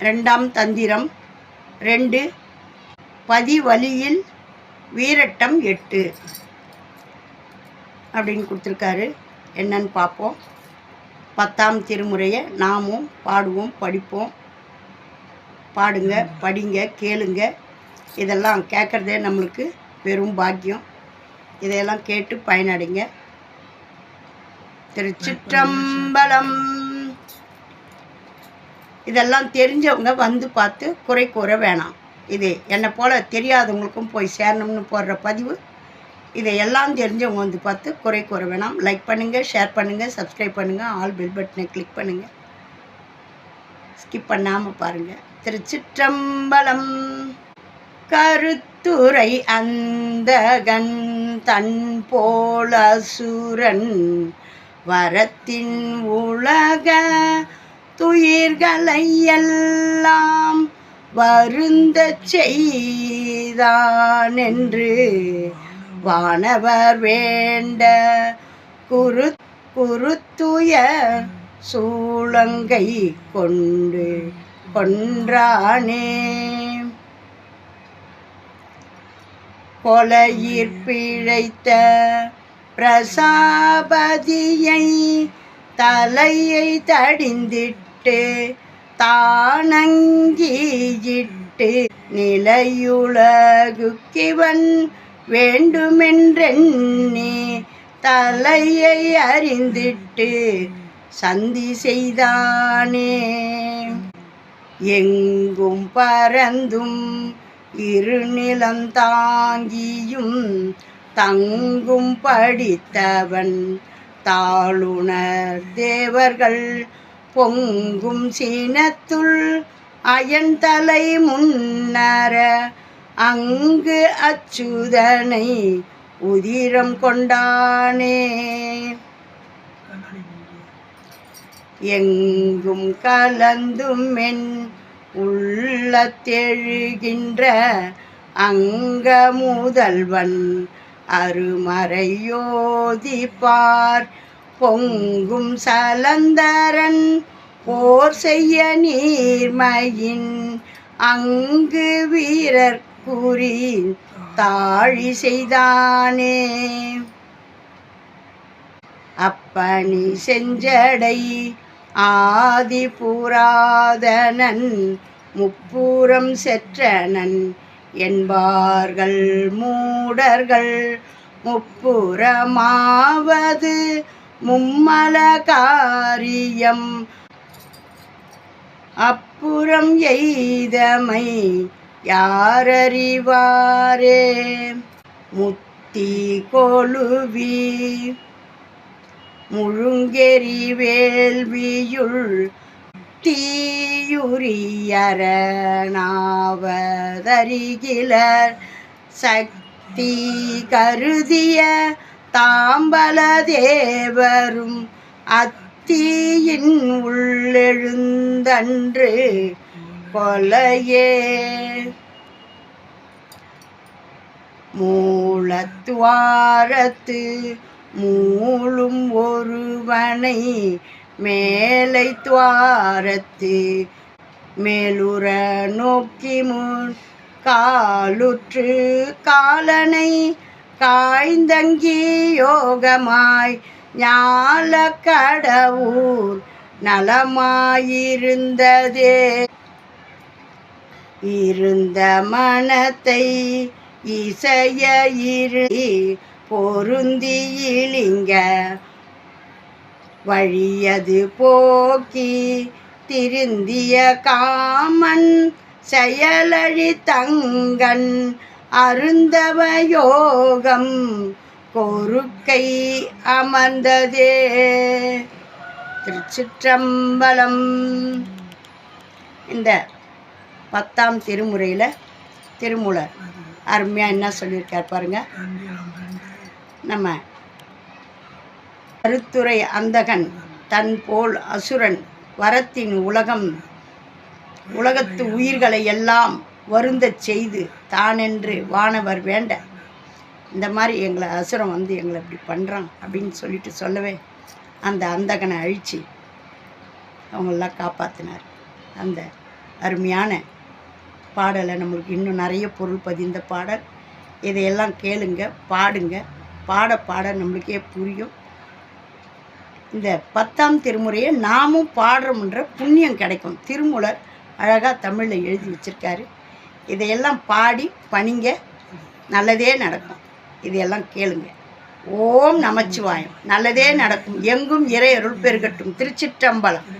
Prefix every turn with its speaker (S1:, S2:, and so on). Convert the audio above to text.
S1: ரெண்டாம் தந்திரம். ரெண்டு பதிவழியில் வீரட்டம் எட்டு. அப்படின்னு கொடுத்துருக்காரு. என்னன்னு பார்ப்போம். பத்தாம் திருமுறையை நாமும் பாடுவோம் படிப்போம். பாடுங்க படிங்க கேளுங்க. இதெல்லாம் கேட்குறதே நம்மளுக்கு பெரும் பாக்கியம். இதையெல்லாம் கேட்டு பயனடைங்க. திருச்சிற்றம்பலம் இதெல்லாம் தெரிஞ்சவங்க வந்து பார்த்து குறை கூற வேணாம். இது என்னை போல் தெரியாதவங்களுக்கும் போய் சேரணும்னு போடுற பதிவு. இதை எல்லாம் தெரிஞ்சவங்க வந்து பார்த்து குறை கூற வேணாம். லைக் பண்ணுங்கள் ஷேர் பண்ணுங்கள் சப்ஸ்கிரைப் பண்ணுங்கள் ஆல் பெல் பட்டனை கிளிக் பண்ணுங்கள் ஸ்கிப் பண்ணாமல் பாருங்கள் திருச்சிற்றம்பலம் கருத்துரை அந்தகன் தன் போல சூரன் வரத்தின் உலக துயிர்களை எல்லாம் வருந்த செய்தான் என்று வானவர் வேண்ட குரு குருத்துய சூளங்கை கொண்டு கொன்றானே. கொலையிற்பிழைத்த பிரசாபதியை தலையை தடிந்திட்டு தானங்கியிட்டு நிலையுலகுக்கிவன் வேண்டுமென்றெண்ணி தலையை அறிந்திட்டு சந்தி செய்தானே. எங்கும் பறந்தும் இருநிலம் தாங்கியும் தங்கும் படித்தவன் தாளுணர் தேவர்கள் பொங்கும் சீனத்துள் அயன்தலை முன்னர அங்கு அச்சுதனை உதிரம் கொண்டானே. எங்கும் கலந்தும் என் உள்ளத்தெழுகின்ற அங்க முதல்வன் அருமறையோதிப்பார் பொங்கும் சலந்தரன் போர் செய்ய நீர்மையின். அங்கு வீரர் கூறி தாழி செய்தானே. அப்பணி செஞ்சடை ஆதி புராதனன் முப்புறம் செற்றனன் என்பார்கள் மூடர்கள். முப்புறமாவது மும்மல காரியம் அப்புறம் எய்தமை யாரறிவாரே? முத்தி கொழுவி. முழுங்கெறி வேள்வியுள் தீயுரியரணாவதரிகிலர் சக்தி கருதிய தாம்பல தேவரும் அத்தியின் உள்ளெழுந்தன்று கொலையே. மூலத்துவாரத்து மூளும் ஒருவனை மேலை துவாரத்து மேலுற நோக்கி முன் காலுற்று காலனை காய்ந்தங்கி யோகமாய் ஞால கடவுள் நலமாயிருந்ததே. இருந்த மனத்தை இசைய இரு பொருந்தி இளிங்க வழியது போக்கி திருந்திய காமன் செயலழி தங்கன் அருந்தவ யோகம் கோருக்கை அமர்ந்ததே. திருச்சிற்றம்பலம். இந்த பத்தாம் திருமுறையில் திருமூலர் அருமையாக என்ன சொல்லியிருக்கார் பாருங்க. நம்ம கருத்துரை அந்தகன் தன் போல் அசுரன் வரத்தின் உலகம் உலகத்து உயிர்களை எல்லாம் வருந்தச் செய்து தானென்று வானவர் வேண்ட. இந்த மாதிரி எங்களை அசுரம் வந்து எங்களை இப்படி பண்ணுறான் அப்படின்னு சொல்லிட்டு சொல்லவே அந்த அந்தகனை அழித்து அவங்களெலாம் காப்பாற்றினார் அந்த அருமையான பாடலை நம்மளுக்கு இன்னும் நிறைய பொருள் பதிந்த பாடல். இதையெல்லாம் கேளுங்க பாடுங்க. பாட பாட நம்மளுக்கே புரியும். இந்த பத்தாம் திருமுறையை நாமும் பாடுறோம்ன்ற புண்ணியம் கிடைக்கும். திருமூலர் அழகாக தமிழில் எழுதி வச்சுருக்காரு. இதையெல்லாம் பாடி பணிங்க. நல்லதே நடக்கும். இதையெல்லாம் கேளுங்க. ஓம் நமச்சிவாயம். நல்லதே நடக்கும். எங்கும் இறை அருள் பெருகட்டும். திருச்சிற்றம்பலம்.